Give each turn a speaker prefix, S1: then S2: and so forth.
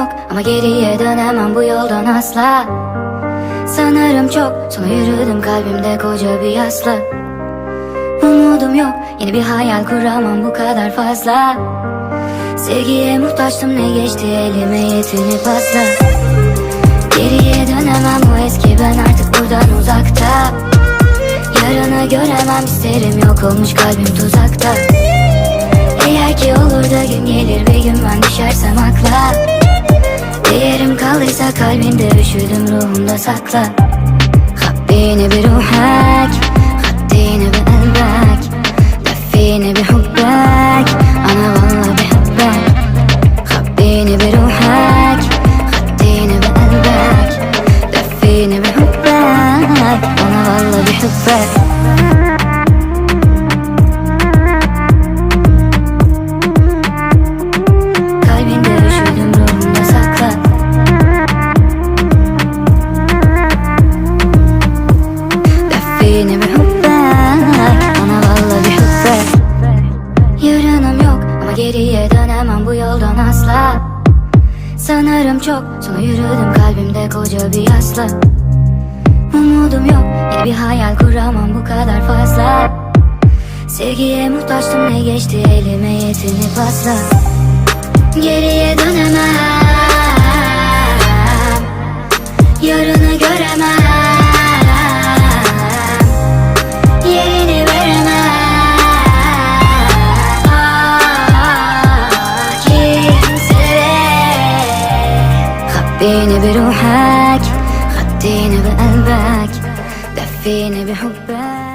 S1: yok. Ama geriye dönemem bu yoldan asla. Sanırım çok sonra yürüdüm kalbimde koca bir yasla. Umudum yok yeni bir hayal kuramam bu kadar fazla. Sevgiye muhtaçtım ne geçti elime yetinip asla Geriye dönemem bu eski ben artık buradan uzakta. Yarını göremem isterim yok olmuş kalbim tuzakta. Eğer ki olur kaldıysa kalbinde Üşüdüm ruhumda sakla. Habbini bir ruhak Haddini bir elbek Defini bir hubbek Ana valla bir hubbek Habbini bir ruhak Haddini bir elbek Defini bir hubbek Ana valla bir hubbek beni bir hüp Bana valla bir hüp Yarınım yok ama geriye dönemem bu yoldan asla. Sanırım çok sonra yürüdüm kalbimde koca bir yasla. Umudum yok yine bir hayal kuramam bu kadar fazla. Sevgiye muhtaçtım ne geçti elime yetini pasla Geriye dönemem. خبيني بروحك خديني بقلبك دفيني بحبك.